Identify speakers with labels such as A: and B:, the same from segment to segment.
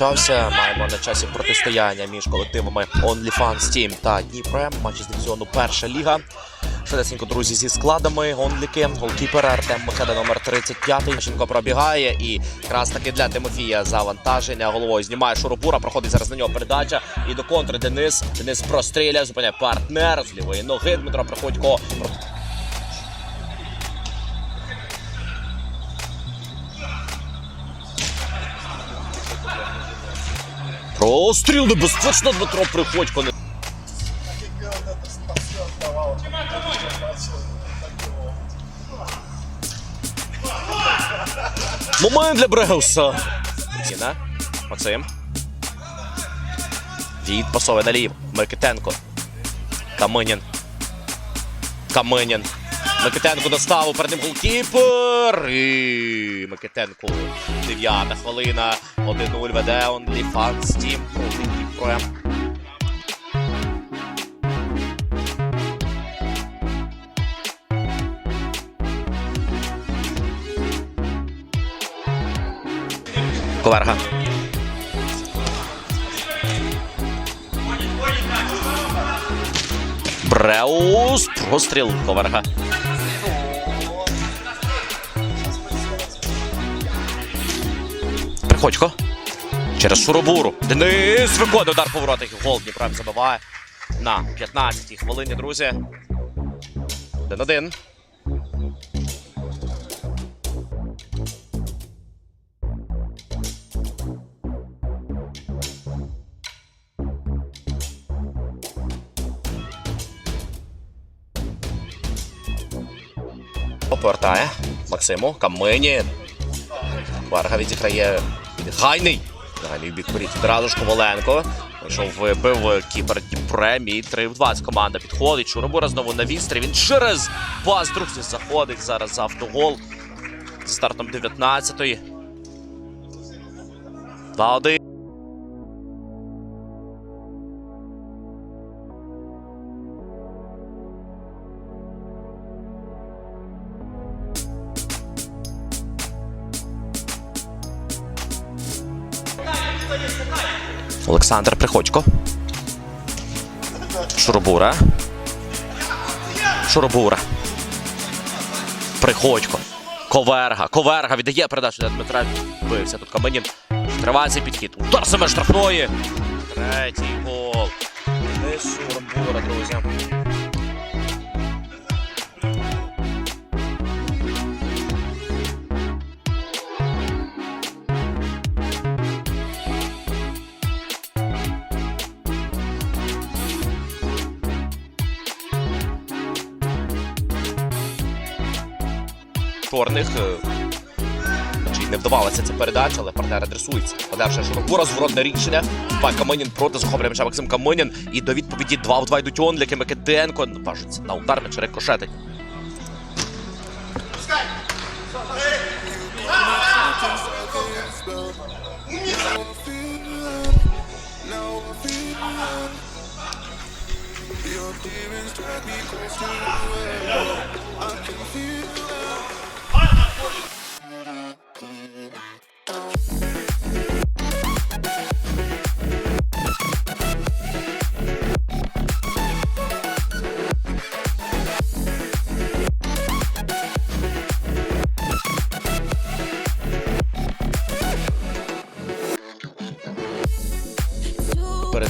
A: почався. Маємо на часі протистояння між колективами OnlyFans Team та Дніпрем. Матч з дивізіону Перша ліга. Швидесенько, друзі, зі складами гонліки. Голкіпер Артем Михайло номер 35. Ющенко пробігає і якраз таки для Тимофія завантаження головою знімає Шурубура. Проходить зараз на нього передача. І до контри Денис. Денис простріляє, зупиняє партнер з лівої ноги. Дмитро Приходько. Простріл небезпечно Дмитро Приходько. не- Момент для Бреуса. Зіна. Максим. Від пасове налів. Микитенко. Каминін. Каминін. Микитенко доставив перед ним голкіпер. І Микитенко. Дев'ята хвилина. 1-0 веде Team проти Дніпрем. Коверга. Бреус. Простріл Коверга. Приходько. Через Шурубуру. Денис виходить удар по. Гол Дніпрем забиває на 15-й хвилині, друзі. 1-1. Повертає Максиму Камині. Варга відіграє Гайний. Гайний в бік воріт. Одразу ж Коваленко. Що вибив кіпер Дніпрем і 3 в 20. Команда підходить. Шуробура знову на вістрі. Він через пас, друзі, заходить зараз за автогол. Зі стартом 19-ї. 2-1. Олександр Приходько. Шуробура. Шуробура. Приходько. Коверга. Коверга віддає передачу для Дмитра. Бився тут Каменін. Триває цей підхід. Удар саме штрафної. Третій гол. Не Шуробура, друзі. Чорних. е, не вдавалася ця передача, але партнер адресується. Подальше Шурокура, зворотне рішення. Пан Каменін проти захоплює м'яча Максим Каменін. І до відповіді 2 в 2 йдуть Онліки, Микитенко. Важиться на удар м'яч рикошетить.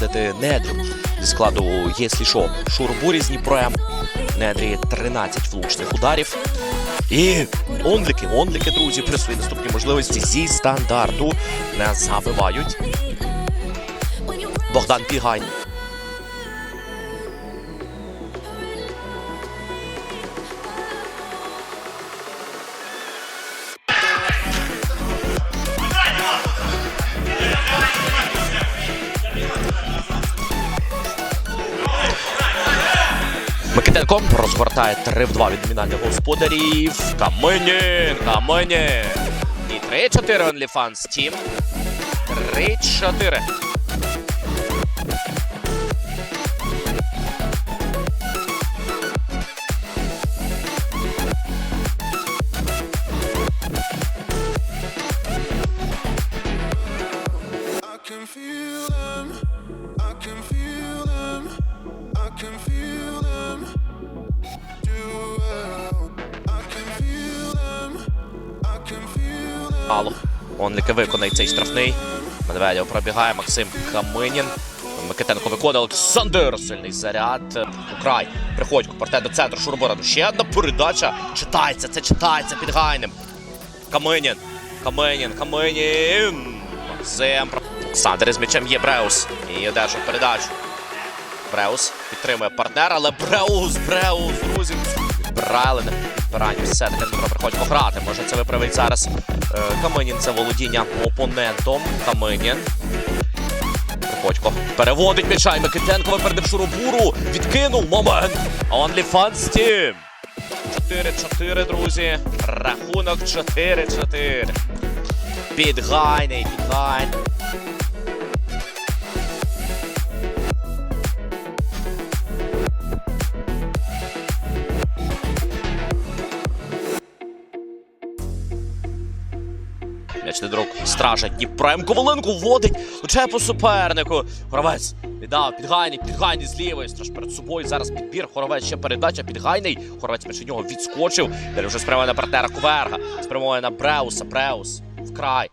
A: Передати Недрю зі складу «Єслі що». Шурбурі з Дніпром. Недрі 13 влучних ударів. І онліки, онліки, друзі, при своїй наступній можливості зі стандарту не забивають. Богдан Пігань. Микитенко розгортає 3 в 2 від номінальних господарів. Камені. Камині. І 3-4 OnlyFans Team. 3-4. Алло. Онліки виконає цей штрафний. Медведєв пробігає Максим Каминін. Микитенко виконує Олександр. Сильний заряд. Украй. Приходько. Порте до центру. Шурбораду. Ще одна передача. Читається. Це читається під Гайнем. Каминін. Каминін. Каминін. Максим. Олександр із м'ячем є Бреус. І одержав передачу. Бреус підтримує партнера, але Бреус, Бреус, друзі. На підбиранні все-таки Дмитро Приходько грати. Може це виправить зараз е, Каменін. Це володіння опонентом. Каменін. Приходько переводить м'яча Микитенко випередив Шурубуру. Відкинув момент. OnlyFans Team. 4-4, друзі. Рахунок 4-4. Підгайний, підгайний. Стража Дніпрем Коваленко вводить лише по супернику. Хоровець віддав підгайний, підгайний з лівої. Страж перед собою. Зараз підбір. Хоровець ще передача. Підгайний. Хоровець між нього відскочив. Далі вже спрямує на партнера Куверга. Спрямує на Бреуса. Бреус вкрай.